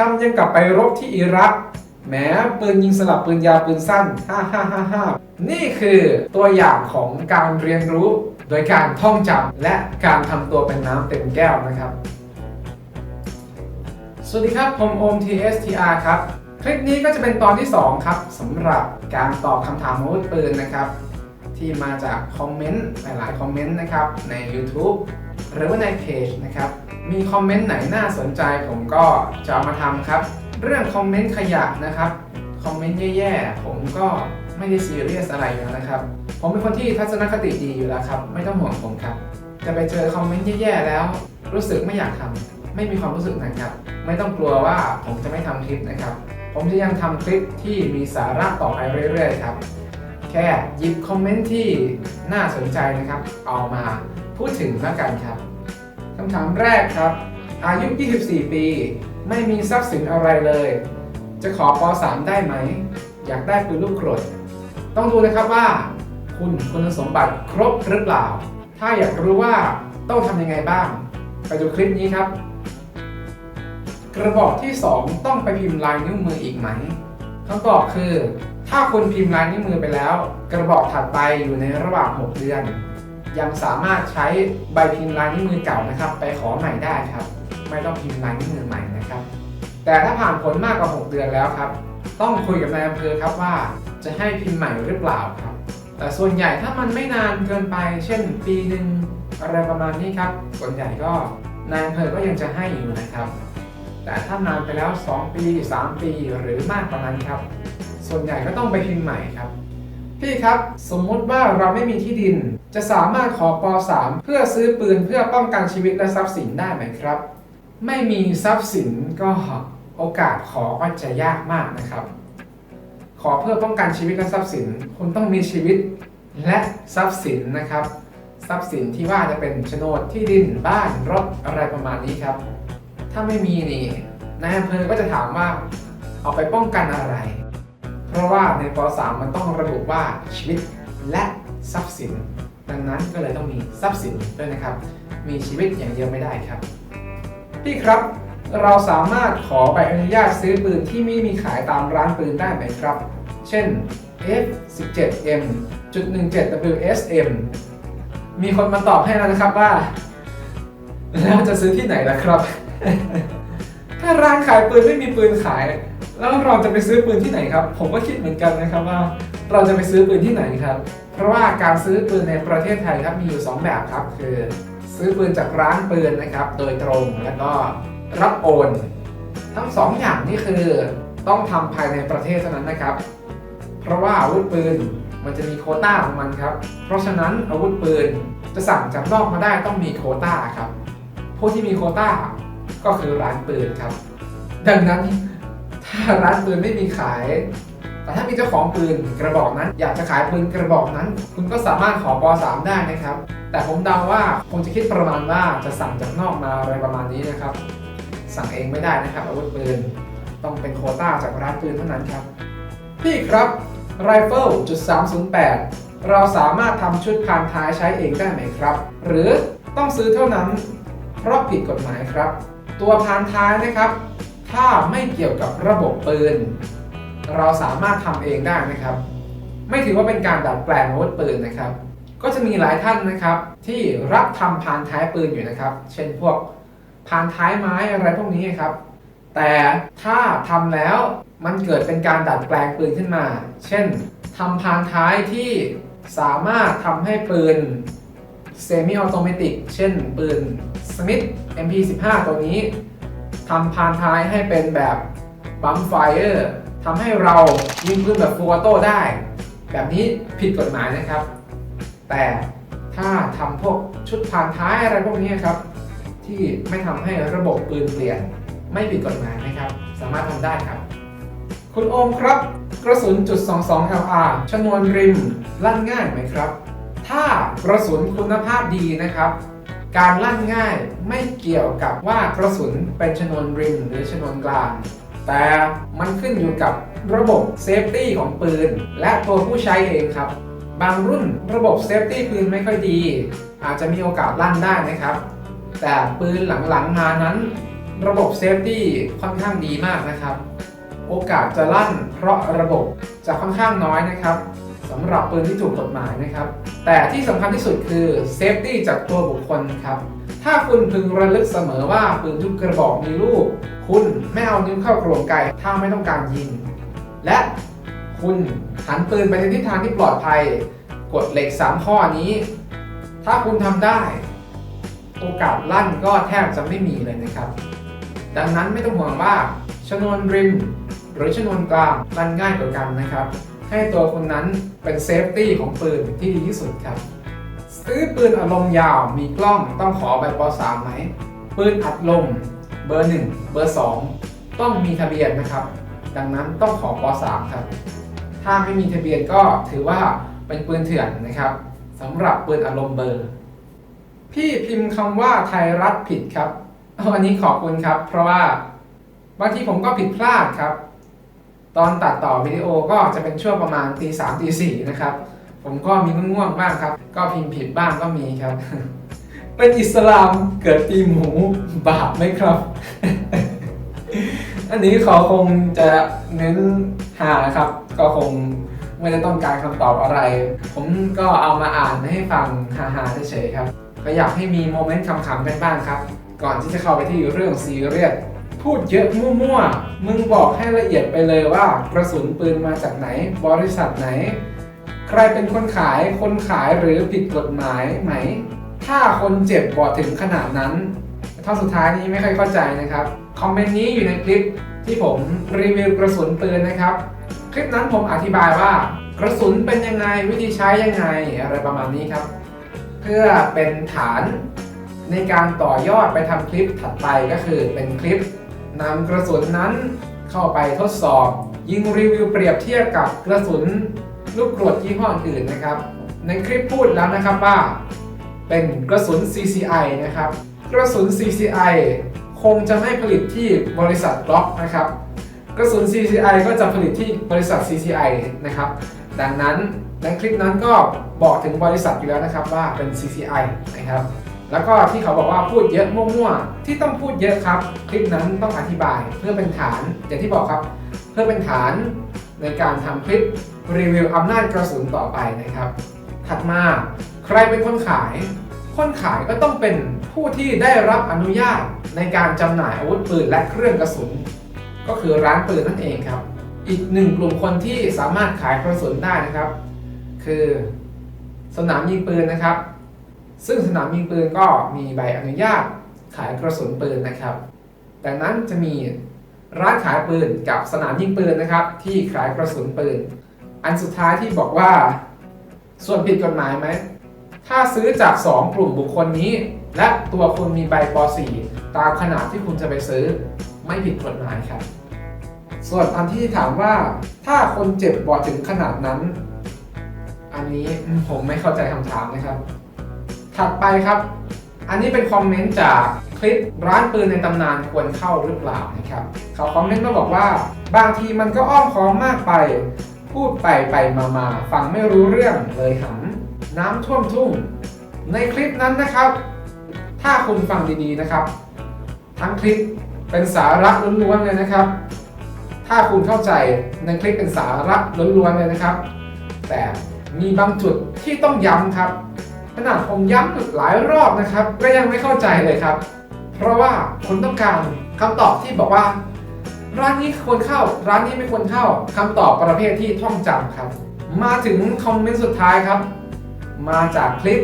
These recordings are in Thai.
ทำยังกับไปรบที่อิรักแม้ปืนยิงสลับปืนยาวปืนสั้น5555 นี่คือตัวอย่างของการเรียนรู้โดยการท่องจำและการทำตัวเป็นน้ำเต็มแก้วนะครับ สวัสดีครับ ผมโอม TSTR ครับ คลิปนี้ก็จะเป็นตอนที่ 2 ครับสำหรับการตอบคำถามอาวุธปืนนะครับ ที่มาจากคอมเมนต์หลายๆคอมเมนต์นะครับใน YouTube หรือว่าในเพจนะครับ มีคอมเมนต์ไหนน่าสนใจผมก็จะเอามาทำครับ เรื่องคอมเมนต์ขยะนะครับ คอมเมนต์แย่ๆ ผมก็ไม่ได้ซีเรียสอะไรอยู่แล้วนะครับ ผมเป็นคนที่ทัศนคติดีอยู่แล้วครับ ไม่ต้องห่วงผมครับแต่ไปเจอคอมเมนต์แย่ๆ แล้ว รู้สึกไม่อยากทำไม่มีความรู้สึกนะครับ ไม่ต้องกลัวว่าผมจะไม่ทำคลิปนะครับ ผมจะยังทำคลิปที่มีสาระต่อไปเรื่อยๆ ครับ แค่หยิบคอมเมนต์ที่น่าสนใจนะครับ เอามาพูดถึงแล้วกันครับ คำถามแรกครับ อายุ 24 ปี ไม่มีทรัพย์สินอะไรเลย จะขอป .3 ได้ไหม อยากได้ปืนลูกกรด ต้องดูนะครับว่า คุณคุณสมบัติครบหรือเปล่า ถ้าอยากรู้ว่าต้องทำยังไงบ้าง ไปดูคลิปนี้ครับ กระบอกที่ 2 ต้องไปพิมพ์ลายนิ้วมืออีกไหมคำตอบคือ ถ้าคุณพิมพ์ลายนิ้วมือไปแล้ว กระบอกถัดไปอยู่ในระหว่าง 6 เดือน ยังสามารถใช้ใบพิมพ์ลายนิ้วมือเก่านะครับ ไปขอใหม่ได้ครับ ไม่ต้องพิมพ์ลายนิ้วมือใหม่นะครับ แต่ถ้าผ่านผลมากกว่า 6 เดือนแล้วครับ ต้องคุยกับนายอำเภอครับว่าจะให้พิมพ์ใหม่หรือเปล่าครับ แต่ส่วนใหญ่ถ้ามันไม่นานเกินไป เช่น ปีหนึ่งอะไรประมาณนี้ครับ ส่วนใหญ่ก็นายอำเภอก็ยังจะให้อยู่นะครับ แต่ถ้านานไปแล้ว 2 ปี 3 ปีหรือมากกว่านั้นครับ ส่วนใหญ่ก็ต้องไปพิมพ์ใหม่ครับ พี่ครับสมมุติว่าเราไม่มีที่ดิน จะสามารถขอป .3 เพื่อซื้อปืนเพื่อป้องกันชีวิตและทรัพย์สินได้ไหมครับ ไม่มีทรัพย์สินก็โอกาสขอก็จะยากมากนะครับ ขอเพื่อป้องกันชีวิตและทรัพย์สินคุณต้องมีชีวิตและทรัพย์สินนะครับ ทรัพย์สินที่ว่าจะเป็นโฉนดที่ดินบ้านรถอะไรประมาณนี้ครับ ถ้าไม่มีนี่นายอำเภอก็จะถามว่าเอาไปป้องกันอะไร ราะว่าในป .3 มันต้องระบุว่าชีวิตและทรัพย์สิน ดังนั้นก็เลยต้องมีทรัพย์สินด้วยนะครับ มีชีวิตอย่างเดียวไม่ได้ครับ พี่ครับ เราสามารถขอใบอนุญาตซื้อปืนที่ไม่มีขายตามร้านปืนได้ไหมครับ เช่น F17M.17WSM มีคนมาตอบให้แล้วนะครับว่า แล้วจะซื้อที่ไหนล่ะครับ ถ้าร้านขายปืนไม่มีปืนขาย แล้วเราจะไปซื้อปืนที่ไหนครับ ผมก็คิดเหมือนกันนะครับว่า เราจะไปซื้อปืนที่ไหนครับ เพราะว่าการซื้อปืนในประเทศไทยครับมีอยู่ 2 แบบครับ คือ ซื้อปืนจากร้านปืนนะครับ โดยตรงแล้วก็รับโอน ทั้งสองอย่างนี่คือต้องทำภายในประเทศเท่านั้นนะครับ เพราะว่าอาวุธปืนมันจะมีโคต้าของมันครับ เพราะฉะนั้นอาวุธปืนจะสั่งจากนอกมาได้ต้องมีโคต้าครับผู้ที่มีโคต้าก็คือร้านปืนครับ ดังนั้น ถ้าร้านปืนไม่มีขาย แต่ถ้ามีเจ้าของปืนกระบอกนั้น อยากจะขายปืนกระบอกนั้น คุณก็สามารถขอป .3 ได้นะครับ แต่ผมเดาว่าคงจะคิดประมาณว่าจะสั่งจากนอกมาอะไรประมาณนี้นะครับ สั่งเองไม่ได้นะครับอาวุธปืนต้องเป็นโคต้าจากร้านปืนเท่านั้นครับ พี่ครับไรเฟิลจุด308 เราสามารถทำชุดพานท้ายใช้เองได้ไหมครับ หรือต้องซื้อเท่านั้น เพราะผิดกฎหมายครับ ตัวพานท้ายนะครับ ถ้าไม่เกี่ยวกับระบบปืน เราสามารถทำเองได้นะครับ ไม่ถือว่าเป็นการดัดแปลงอาวุธปืนนะครับ ก็จะมีหลายท่านนะครับ ที่รับทำพานท้ายปืนอยู่นะครับ เช่นพวกพานท้ายไม้อะไรพวกนี้ครับ แต่ถ้าทำแล้วมันเกิดเป็นการดัดแปลงปืนขึ้นมา เช่นทำพานท้ายที่สามารถทำให้ปืนเซมิออโตเมติกเช่นปืน Smith MP15 ตัวนี้ ทำพานท้ายให้เป็นแบบบัมไฟเออร์ทำให้เรายิงปืนแบบฟูลอโต้ได้ แบบนี้ผิดกฎหมายนะครับ แต่ถ้าทำพวกชุดพานท้ายอะไรพวกนี้ครับ ที่ไม่ทำให้ระบบปืนเปลี่ยนไม่ผิดกฎหมายนะครับ สามารถทำได้ครับ คุณโอมครับ กระสุนจุด22 LR ชนวนริมลั่นง่ายไหมครับ ถ้ากระสุนคุณภาพดีนะครับ การลั่นง่ายไม่เกี่ยวกับว่ากระสุนเป็นชนวนริมหรือชนวนกลาง แต่มันขึ้นอยู่กับระบบเซฟตี้ของปืน และตัวผู้ใช้เองครับ บางรุ่นระบบเซฟตี้ปืนไม่ค่อยดี อาจจะมีโอกาสลั่นได้นะครับ แต่ปืนหลังๆมานั้น ระบบเซฟตี้ค่อนข้างดีมากนะครับ โอกาสจะลั่นเพราะระบบจะค่อนข้างน้อยนะครับ สำหรับปืนที่ถูกกฎหมายนะครับ แต่ที่สำคัญที่สุดคือเซฟตี้จากตัวบุคคลครับถ้าคุณพึงระลึกเสมอว่าปืนทุกกระบอกมีลูก คุณไม่เอานิ้วเข้ากรวงไกถ้าไม่ต้องการยิง และคุณหันปืนไปในทิศทางที่ปลอดภัยกฎเหล็ก 3 ข้อนี้ ถ้าคุณทำได้ โอกาสลั่นก็แทบจะไม่มีเลยนะครับ ดังนั้นไม่ต้องห่วงว่าชนวนริม หรือชนวนกลางลั่นง่ายกว่ากันนะครับ ให้ตัวคุณนั้นเป็นเซฟตี้ของปืนที่ดีที่สุดครับ ซื้อปืนอัดลมยาวมีกล้องต้องขอใบป .3 ไหมปืนอัดลมเบอร์ 1 เบอร์ 2 ต้องมีทะเบียนนะครับ ดังนั้นต้องขอป .3 ครับ ถ้าไม่มีทะเบียนก็ถือว่าเป็นปืนเถื่อนนะครับสำหรับปืนอัดลมเบอร์ พี่พิมพ์คำว่าไทยรัฐผิดครับอันนี้ขอบคุณครับ เพราะว่าบางทีผมก็ผิดพลาดครับ ตอนตัดต่อวิดีโอก็จะเป็นช่วงประมาณตีสามตีสี่นะครับ ผมก็มีง่วงๆบ้างครับ ก็พิมพ์ผิดบ้างก็มีครับ เป็นอิสลามเกิดปีหมูบาปไหมครับ อันนี้เขาคงจะเน้นหาครับ ก็คงไม่ได้ต้องการคำตอบอะไร ผมก็เอามาอ่านให้ฟังฮาๆเฉยๆครับก็อยากให้มีโมเมนต์ขำๆกันบ้างครับ ก่อนที่จะเข้าไปที่เรื่องซีเรียส พูดเยอะมั่วๆ มึงบอกให้ละเอียดไปเลยว่ากระสุนปืนมาจากไหน บริษัทไหน ใครเป็นคนขาย คนขายหรือผิดกฎหมายไหม ถ้าคนเจ็บบอกถึงขนาดนั้นท่อนสุดท้ายนี้ไม่ค่อยเข้าใจนะครับ คอมเมนต์นี้อยู่ในคลิปที่ผมรีวิวกระสุนปืนนะครับ คลิปนั้นผมอธิบายว่ากระสุนเป็นยังไงวิธีใช้ยังไงอะไรประมาณนี้ครับ เพื่อเป็นฐานในการต่อยอดไปทำคลิปถัดไปก็คือเป็นคลิป นำกระสุนนั้นเข้าไปทดสอบ ยิงรีวิวเปรียบเทียบกับกระสุนลูกกรวดยี่ห้ออื่นนะครับ ในคลิปพูดแล้วนะครับว่า เป็นกระสุน CCI นะครับ กระสุน CCI คงจะไม่ผลิตที่บริษัทล็อกนะครับ กระสุน CCI ก็จะผลิตที่บริษัท CCI นะครับ ดังนั้นในคลิปนั้นก็บอกถึงบริษัทอยู่แล้วนะครับว่าเป็น CCI นะครับ แล้วก็ที่เขาบอกว่าพูดเยอะมั่วๆที่ต้องพูดเยอะครับ คลิปนั้นต้องอธิบายเพื่อเป็นฐานอย่างที่บอกครับ เพื่อเป็นฐานในการทำคลิปรีวิวอำนาจกระสุนต่อไปนะครับ ถัดมาใครเป็นคนขาย คนขายก็ต้องเป็นผู้ที่ได้รับอนุญาตในการจำหน่ายอาวุธปืนและเครื่องกระสุน ก็คือร้านปืนนั่นเองครับ อีกหนึ่งกลุ่มคนที่สามารถขายกระสุนได้นะครับ คือสนามยิงปืนนะครับ ซึ่งสนามยิงปืนก็มีใบอนุญาตขายกระสุนปืนนะครับ ดังนั้นจะมีร้านขายปืนกับสนามยิงปืนนะครับ ที่ขายกระสุนปืน อันสุดท้ายที่บอกว่า ส่วนผิดกฎหมายไหม ถ้าซื้อจาก 2 กลุ่มบุคคลนี้ และตัวคุณมีใบป .4 ตามขนาดที่คุณจะไปซื้อ ไม่ผิดกฎหมายครับ ส่วนอันที่ถามว่า ถ้าคนเจ็บบอดถึงขนาดนั้น อันนี้ผมไม่เข้าใจคำถามนะครับ ถัดไปครับ อันนี้เป็นคอมเมนต์จากคลิปร้านปืนในตำนานควรเข้าหรือเปล่านะครับเขาคอมเมนต์มาบอกว่า บางทีมันก็อ้อมค้อมมากไป พูดไปไปมามาฟังไม่รู้เรื่องเลยหำน้ำท่วมทุ่ง ในคลิปนั้นนะครับ ถ้าคุณฟังดีๆนะครับ ทั้งคลิปเป็นสาระล้วนๆเลยนะครับ ถ้าคุณเข้าใจในคลิปเป็นสาระล้วนๆเลยนะครับ แต่มีบางจุดที่ต้องย้ำครับ ขนาดผมย้ำหลายรอบนะครับ ก็ยังไม่เข้าใจเลยครับ เพราะว่าคุณต้องการคำตอบที่บอกว่า ร้านนี้ควรเข้า ร้านนี้ไม่ควรเข้าคำตอบประเภทที่ท่องจำครับ มาถึงคอมเมนต์สุดท้ายครับ มาจากคลิป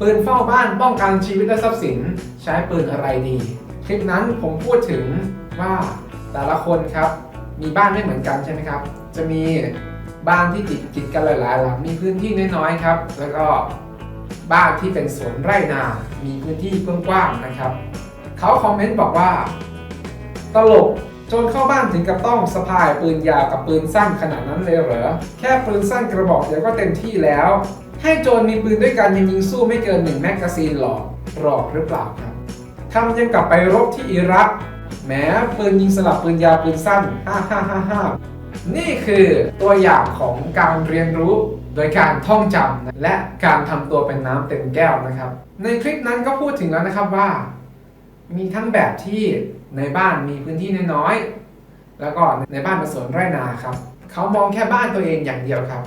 ปืนเฝ้าบ้านป้องกันชีวิตและทรัพย์สิน ใช้ปืนอะไรดี คลิปนั้นผมพูดถึงว่าแต่ละคนครับ มีบ้านไม่เหมือนกันใช่ไหมครับ จะมีบ้านที่ติดติดกันหลายๆหลังมีพื้นที่น้อยๆครับ แล้วก็ บ้านที่เป็นสวนไร่นา มีพื้นที่กว้างๆนะครับ เขาคอมเมนต์บอกว่า ตลกจรเข้าบ้านถึงกับต้องสะพายปืนยาวกับปืนสั้นขนาดนั้นเลยเหรอ แค่ปืนสั้นกระบอกเดียวก็เต็มที่แล้ว ให้โจรมีปืนด้วยกันยังยิงสู้ไม่เกินหนึ่งแมกกาซีนหรอกหลอกหรือเปล่าครับทำยังกลับไปรบที่อิรักแหม้ปืนยิงสลับปืนยาวปืนสั้นฮ่าฮ่าฮ่าฮ่านี่คือตัวอย่างของการเรียนรู้ โดยการท่องจำและการทำตัวเป็นน้ำเต็มแก้วนะครับ ในคลิปนั้นก็พูดถึงแล้วนะครับว่า มีทั้งแบบที่ในบ้านมีพื้นที่น้อยๆแล้วก็ในบ้านเป็นสวนไร่นาครับเขามองแค่บ้านตัวเองอย่างเดียวครับ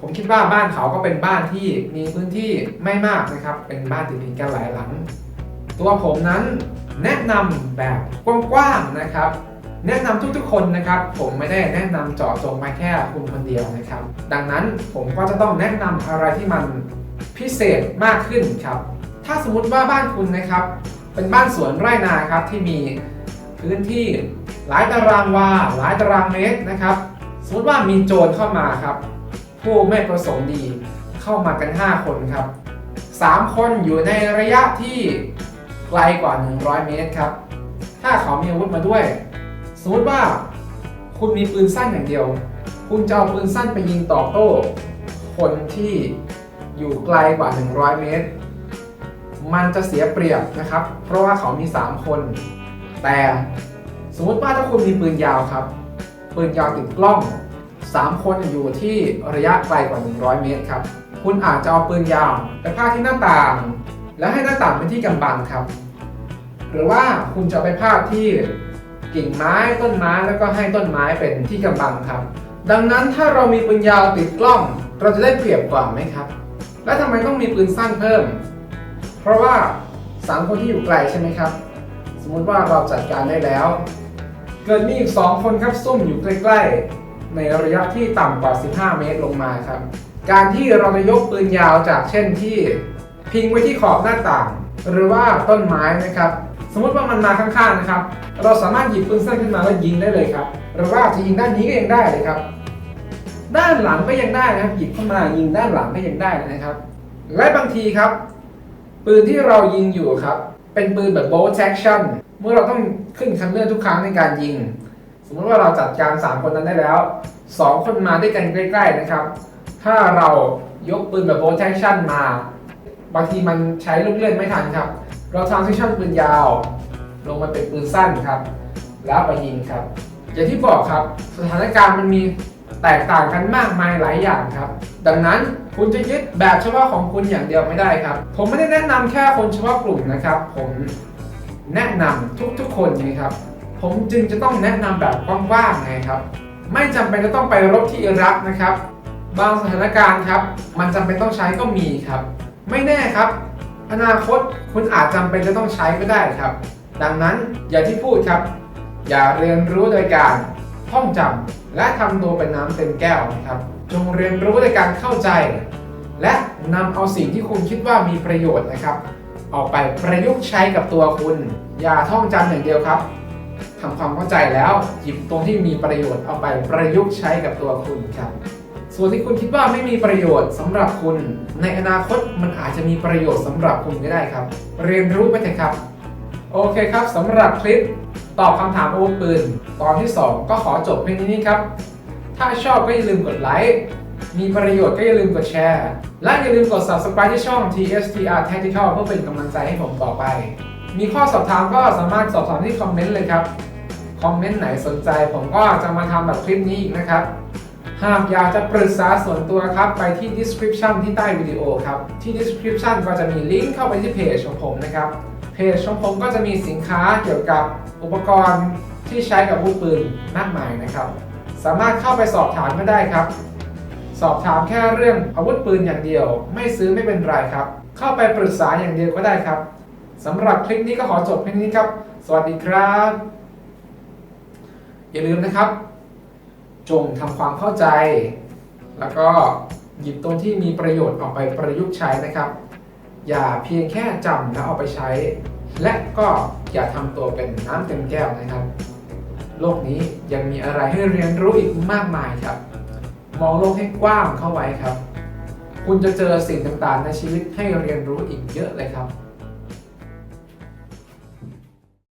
ผมคิดว่าบ้านเขาก็เป็นบ้านที่มีพื้นที่ไม่มากนะครับ เป็นบ้านติดๆกันหลายหลัง ตัวผมนั้นแนะนำแบบกว้างๆนะครับ แนะนำทุกๆคนนะครับ ผมไม่ได้แนะนำเจาะจงมาแค่คุณคนเดียวนะครับ ดังนั้นผมก็จะต้องแนะนำอะไรที่มันพิเศษมากขึ้นครับ ถ้าสมมติว่าบ้านคุณนะครับ เป็นบ้านสวนไร่นาครับที่มีพื้นที่หลายตารางวาหลายตารางเมตรนะครับ สมมติว่ามีโจรเข้ามาครับ ผู้ไม่ประสงค์ดีเข้ามากัน 5 คนครับ 3 คนอยู่ในระยะที่ไกลกว่า 100 เมตรครับ ถ้าเขามีอาวุธมาด้วย มมติว่าคุณมีปืนสั้นอย่างเดียว คุณจะเอาปืนสั้นไปยิงตอบโต้ คนที่อยู่ไกลกว่า 100 เมตร มันจะเสียเปรียบนะครับ เพราะว่าเขามี 3 คน แต่สมมติว่าถ้าคุณมีปืนยาวครับ ปืนยาวติดกล้อง 3 คนอยู่ที่ระยะไกลกว่า 100 เมตรครับ คุณอาจจะเอาปืนยาวไปพาดที่หน้าต่าง แล้วให้หน้าต่างเป็นที่กำบังครับ หรือว่าคุณจะไปพาดที่ กิ่งไม้ต้นไม้แล้วก็ให้ต้นไม้เป็นที่กำบังครับ ดังนั้นถ้าเรามีปืนยาวติดกล้อง เราจะได้เปรียบกว่าไหมครับ และทำไมต้องมีปืนสั้นเพิ่ม เพราะว่าสามคนที่อยู่ไกลใช่ไหมครับ สมมุติว่าเราจัดการได้แล้ว เกิดมีอีกสองคนครับซุ่มอยู่ใกล้ๆ ในระยะที่ต่ำกว่า 15 เมตรลงมาครับ การที่เราจะยกปืนยาวจากเช่นที่ พิงไว้ที่ขอบหน้าต่าง หรือว่าต้นไม้นะครับ สมมติว่ามันมาข้างๆนะครับ เราสามารถหยิบปืนสั้นขึ้นมาแล้วยิงได้เลยครับ หรือว่าจะยิงด้านนี้ก็ยังได้เลยครับ ด้านหลังก็ยังได้นะครับ หยิบเข้ามายิงด้านหลังก็ยังได้นะครับ และบางทีครับ ปืนที่เรายิงอยู่ครับ เป็นปืนแบบ bolt action เมื่อเราต้องขึ้นคันเลื่อนทุกครั้งในการยิง สมมติว่าเราจัดการ 3 คนนั้นได้แล้ว 2 คนมาด้วยกันใกล้ ๆนะครับ ถ้าเรายกปืนแบบ bolt action มา บางทีมันใช้ลูกเลื่อนไม่ทันครับ เรา transition ปืนยาว ลงมาเป็นปืนสั้นครับ แล้วไปยิงครับ อย่างที่บอกครับสถานการณ์มันมีแตกต่างกันมากมายหลายอย่างครับ ดังนั้นคุณจะยึดแบบเฉพาะของคุณอย่างเดียวไม่ได้ครับ ผมไม่ได้แนะนำแค่คนเฉพาะกลุ่มนะครับ ผมแนะนำทุกๆคนไงครับ ผมจึงจะต้องแนะนำแบบกว้างๆไงครับ ไม่จำเป็นจะต้องไปรบที่อิรักนะครับ บางสถานการณ์ครับ มันจำเป็นต้องใช้ก็มีครับ ไม่แน่ครับ อนาคตคุณอาจจำเป็นจะต้องใช้ก็ได้ครับ ดังนั้นอย่าที่พูดครับ อย่าเรียนรู้โดยการท่องจำและทำตัวเป็นน้ำเต็มแก้วนะครับ จงเรียนรู้โดยการเข้าใจ และนำเอาสิ่งที่คุณคิดว่ามีประโยชน์นะครับ ออกไปประยุกต์ใช้กับตัวคุณ อย่าท่องจำอย่างเดียวครับทำความเข้าใจแล้วหยิบตรงที่มีประโยชน์เอาไปประยุกต์ใช้กับตัวคุณครับ ส่วนที่คุณคิดว่าไม่มีประโยชน์สำหรับคุณ ในอนาคตมันอาจจะมีประโยชน์สำหรับคุณก็ได้ครับ เรียนรู้ไปเถอะครับ โอเคครับสำหรับคลิปตอบคำถามอาวุธปืน ตอนที่ 2 ก็ขอจบเพียงนี้ครับ ถ้าชอบก็อย่าลืมกดไลค์มีประโยชน์ก็อย่าลืมกดแชร์ และอย่าลืมกด subscribe ที่ช่อง TSTR Tactical เพื่อเป็นกำลังใจให้ผมต่อไป มีข้อสอบถามก็สามารถสอบถามที่คอมเมนต์เลยครับ คอมเมนต์ไหนสนใจผมก็จะมาทำแบบคลิปนี้อีกนะครับ หากอยากจะปรึกษาส่วนตัวครับ ไปที่ description ที่ใต้วิดีโอครับ ที่ description ก็จะมีลิงก์เข้าไปที่เพจของผมนะครับเพจของผมก็จะมีสินค้าเกี่ยวกับอุปกรณ์ที่ใช้กับอาวุธปืนมากมายนะครับ สามารถเข้าไปสอบถามก็ได้ครับ สอบถามแค่เรื่องอาวุธปืนอย่างเดียว ไม่ซื้อไม่เป็นไรครับ เข้าไปปรึกษาอย่างเดียวก็ได้ครับสำหรับคลิปนี้ก็ขอจบเพียงนี้ครับ สวัสดีครับ อย่าลืมนะครับ จงทำความเข้าใจ แล้วก็หยิบตรงที่มีประโยชน์ออกไปประยุกต์ใช้นะครับ อย่าเพียงแค่จำแล้วเอาไปใช้ และก็อย่าทำตัวเป็นน้ำเต็มแก้วนะครับ โลกนี้ยังมีอะไรให้เรียนรู้อีกมากมายครับ มองโลกให้กว้างเข้าไว้ครับ คุณจะเจอสิ่งต่างๆในชีวิตให้เรียนรู้อีกเยอะเลยครับ